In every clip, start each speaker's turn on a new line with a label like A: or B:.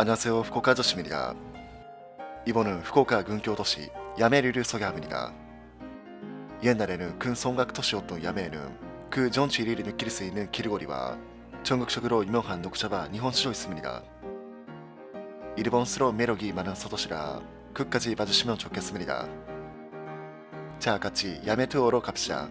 A: 안녕하세요 후쿠오카 아저씨입니다. 이번은 후쿠오카 근교 도시 야메리를 소개합니다. 옛날에는 큰 성곽 도시였던 야메에는 그 전지리를 느낄 수 있는 길거리와 전국적으로 유명한 녹차가 일본시로 있습니다. 일본스러운 매력이 많은 소도시라 끝까지 봐주시면 좋겠습니다. 자 같이 야메 투어로 갑시다.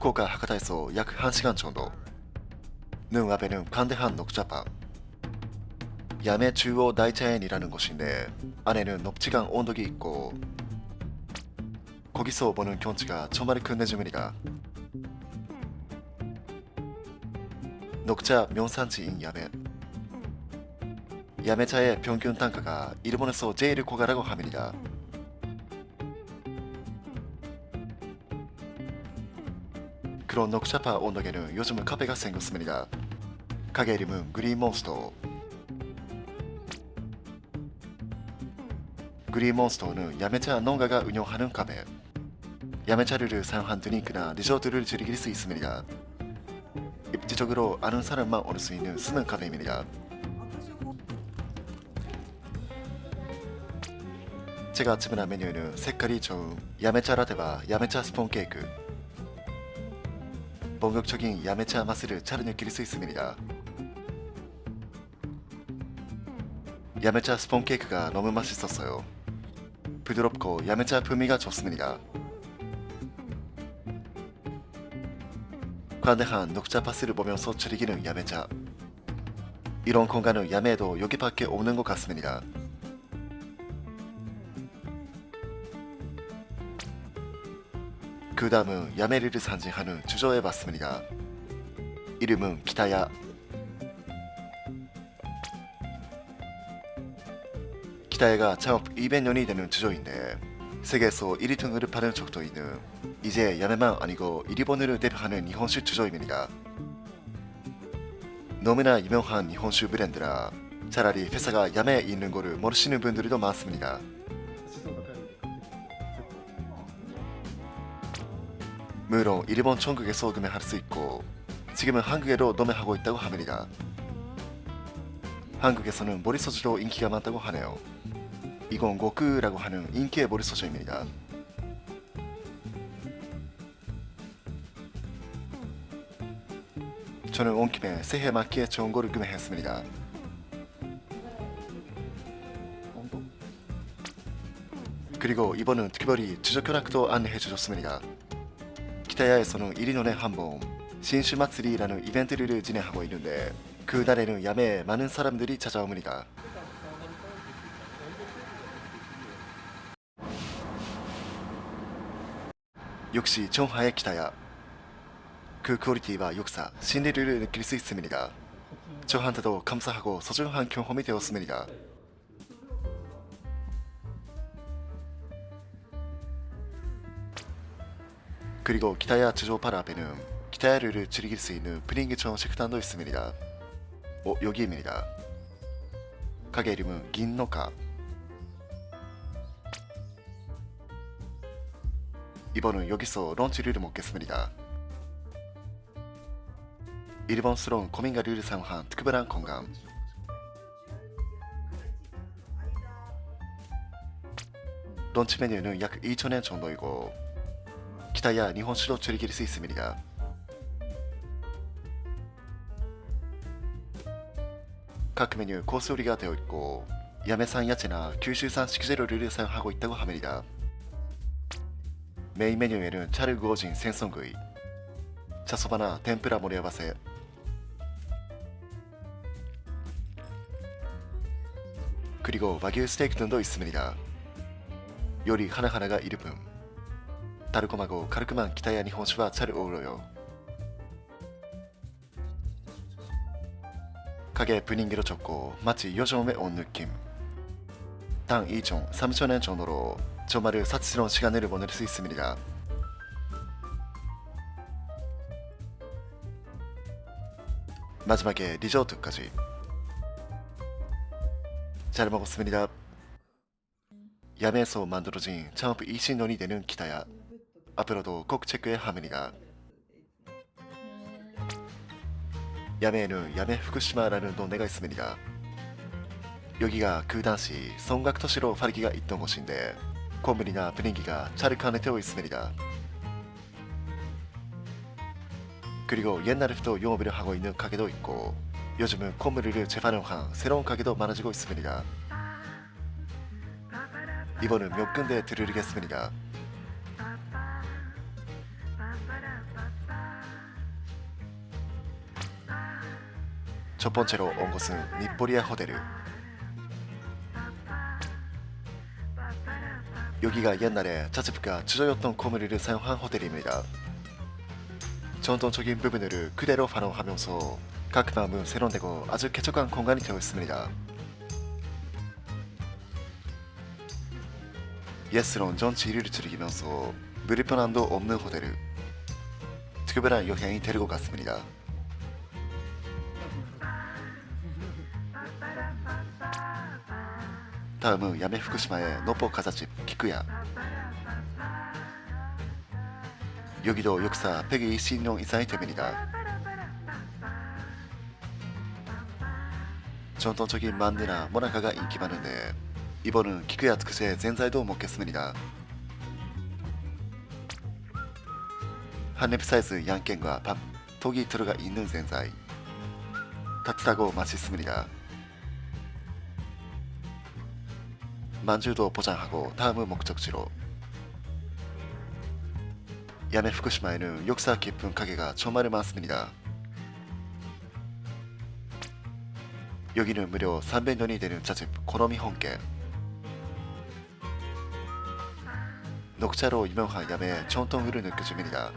A: 후쿠오카 하카다에서 약 1시간 정도 눈 앞에는 관대한 녹차방 야메 주요 나이차엔이라는 곳인데 안에는 높지강 온덕이 있고 거기서 보는 경치가 정말 끝내줍니다 녹차 명산지인 야메 야메차의 평균 단가가 일본에서 제일 고가라고 합니다 그런 녹차파 온덕에는 요즘은 카페가 생겼습니다. 가게 이름은 그린몬스터. 그린몬스터는 야메차 농가가 운영하는 카페. 야메차를 사용한 드링크나 디저트를 즐길 수 있습니다. 입지적으로 아는 사람만 올 수 있는 숨은 카페입니다. 제가 주문한 메뉴는 색깔이 좋은 야메차 라테와 야메차 스폰 케이크, 본격적인 야매차 맛을 잘 느낄 수 있습니다. 야매차 스폰 케이크가 너무 맛있었어요. 부드럽고 야매차 풍미가 좋습니다. 관대한 녹차 파스를 보면서 즐기는 야매차. 이런 공간은 야매에도 여기밖에 없는 것 같습니다. 그 다음은 야메리를 상징하는 주저에 봤습니다. 이름은 기타야. 기타야가 창업 200년이 되는 주저인데 세계에서 1위 등을 파는 적도 있는 이제 야메만 아니고 일본을 대표하는 일본식 주저입니다. 너무나 유명한 일본식 브랜드라 차라리 회사가 야메에 있는 거를 모르시는 분들도 많습니다. 물론 일본 전국에서 구매할 수 있고 지금은 한국에도 도매하고 있다고 합니다. 한국에서는 머리소주로 인기가 많다고 하네요. 이건 고크라고 하는 인기의 머리소주입니다. 저는 온 김에 새해 맞기에 좋은 거를 구매했습니다. 그리고 이번은 특별히 주저교락도 안내해 주셨습니다. 기타야에서는 1년에 한번 신슈마츠리라는 이벤트를 진행하고 있는데 그 날에는 야매에 많은 사람들이 찾아옵니다. 역시 정화의 기타야. 그 퀄리티와 역사, 신뢰를 느낄 수 있습니다. 저한테도 감사하고 소중한 경험이 되었습니다. 그리고 기타야 주조팔 앞에는 기타야를 즐길 수 있는 프링기처럼 식당도 있습니다. 어, 여기입니다. 가게 이름은 긴노카. 이번은 여기서 런치를 먹겠습니다. 일본스러운 고민가리를 사용한 특별한 건강. 런치 메뉴는 약 2,000엔 정도이고 기타야 일본시로 즐길 수 있습니다. 각 메뉴 코스 요리가 되어 있고 야매산 야채나 규슈산 식재료를 사용하고 있다고 합니다. 메인 메뉴에는 차를 구워진 생선구이, 자소 바나 덴프라 모리아바세, 그리고 와규 스테이크 등도 있습니다. 요리 하나하나가 일품. 달콤하고 깔끔한 기타야 일본시와 잘 어울려요. 가게 분위기로 좋고 마치 요즘에 온 느낌. 당 2종 3천엔 정도로 정말 사치스러운 시간을 보낼 수 있습니다. 마지막에 리조트까지 잘 먹었습니다. 야매에서 만들어진 창업 20년이 되는 기타야 앞으로도 꼭 체크해 합니다. 야매에는 야매 후쿠시마라는 동네가 있습니다. 여기가 그 당시 성곽 도시로 활기가 있던 곳인데 건물이나 분위기가 차르칸에 되어 있습니다. 그리고 옛날부터 영업을 하고 있는 가게도 있고 요즘은 건물을 재활용한 새로운 가게도 많아지고 있습니다. 이번은 몇 군데 들으리겠습니다. 첫 번째로 온 곳은 니포리아 호텔. 여기가 옛날에 자치부가 주저였던 건물을 사용한 호텔입니다. 전통적인 부분을 그대로 활용하면서 각 마음은 세련되고 아주 쾌적한 공간이 되어 있습니다. 예스러운 전 지리를 즐기면서 무리편함도 없는 호텔을 특별한 여행이 데리고 갔습니다. 다음은 야메 후쿠시마의 노포 가자집 키쿠야 여기도 역사 120년 이상이 됩니다. 전통적인 만두나 모나카가 인기 많은데 이번은 키쿠야 특수의 젠자이도 먹겠습니다. 한입 사이즈 양갱과 밥, 독이 들어가 있는 젠자이 따뜻하고 맛있습니다. 만주도 보장하고 다음은 목적지로 야메 후쿠시마에는 역사 깊은 가게가 정말 많습니다. 여기는 무려 300년이 되는 자집 고노미 hon계 녹차로 유명한 야매의 전통으로 느껴집니다.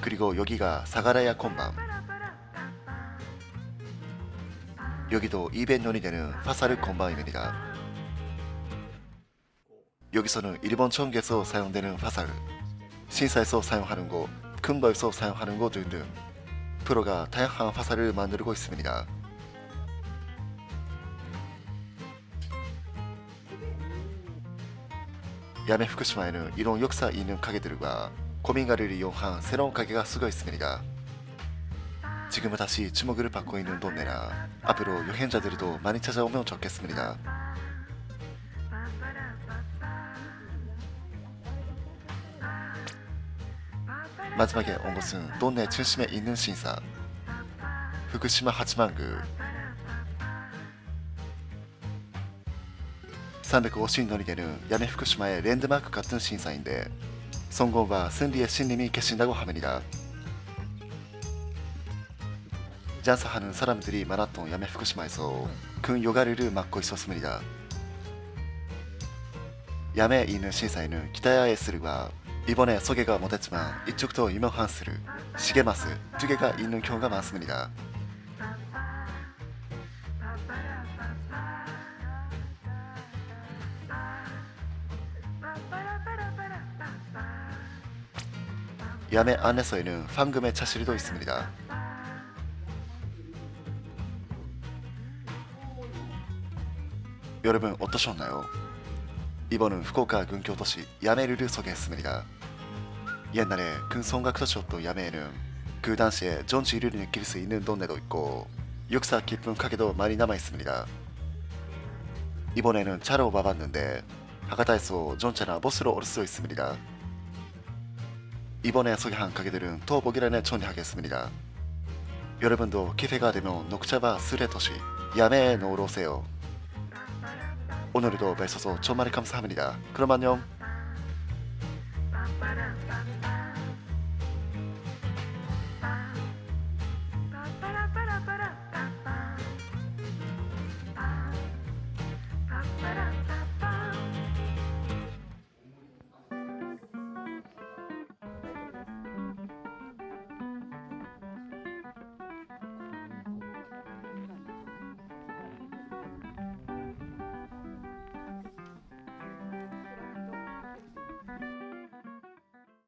A: 그리고 여기가 사가라야 콘밤 여기도 200년이 되는 파사르 콘밤입니다. 여기서는 일본 청계에서 사용되는 화살, 신사에서 사용하는 곳, 큰 거에서 사용하는 곳 등등 프로가 다양한 화살을 만들고 있습니다. 야메 후쿠시마에는 이런 역사 있는 가게들과 고민가를 이용한 새로운 가게가 수가 있습니다. 지금은 다시 주목을 받고 있는 동네라 앞으로 여행자들도 많이 찾아오면 좋겠습니다. 마지막에 온 곳은 동네 중심에 있는 신사 후쿠시마 하치만구 350년이 되는 야메 후쿠시마의 랜드마크 같은 신사인데 성공과 승리의 신님이 계신다고 합니다. 장사하는 사람들이 많았던 야메 후쿠시마에서 큰 요가리를 맡고 있었습니다. 야메에 있는 신사에는 기타야의 스르와 이번에 소개가 못했지만 이쪽도 유명한 스르, 시게마스 두 개가 있는 경우가 많습니다. 야메 안에서에는 황금의 차실도 있습니다. 여러분 어떠셨나요? 이번은 후쿠오카 근교도시 야메를 소개했습니다. 옛날에 근성각서였던 야메에는 그 당시에 전지를 느낄 수 있는 동네도 있고 역사 깊은 가게도 많이 남아 있습니다. 이번에는 차로 와봤는데 하가다에서 전차나 버스로 올 수 있습니다. 이번에 소개한 가게들은 또 보기란에 정리하겠습니다. 여러분도 기회가 되면 술의 도시 야메에 놀러 오세요. 오늘도 뵈셔서 정말 감사합니다. 그럼 안녕.